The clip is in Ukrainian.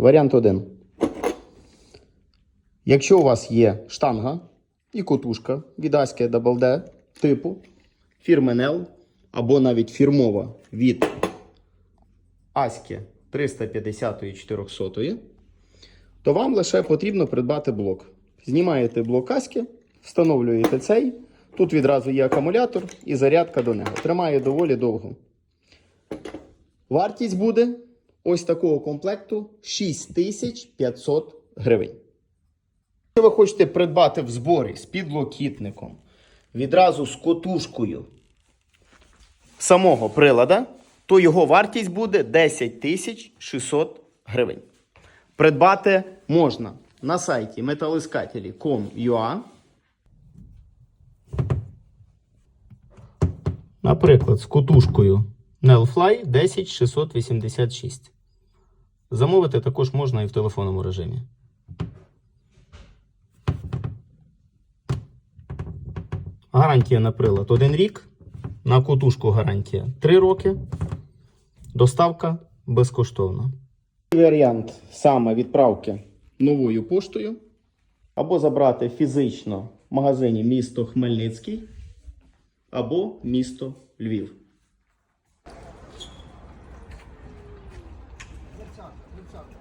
Варіант 1. Якщо у вас є штанга і котушка від Аське Double D типу фірми Nel або навіть фірмова від Аськи 350 і 400, то вам лише потрібно придбати блок. Знімаєте блок Аськи, встановлюєте цей. Тут відразу є акумулятор і зарядка до нього. Тримає доволі довго. Вартість буде ось такого комплекту 6500 гривень. Якщо ви хочете придбати в зборі з підлокітником, відразу з котушкою самого прилада, то його вартість буде 10 600 гривень. Придбати можна на сайті металискателі.com.ua. Наприклад, з котушкою Nelfly 10686. Замовити також можна і в телефонному режимі. Гарантія на прилад 1 рік. На котушку гарантія 3 роки. Доставка безкоштовна. Варіант саме відправки новою поштою. Або забрати фізично в магазині місто Хмельницький, або місто Львів. İmza atacağım. İmza atacağım.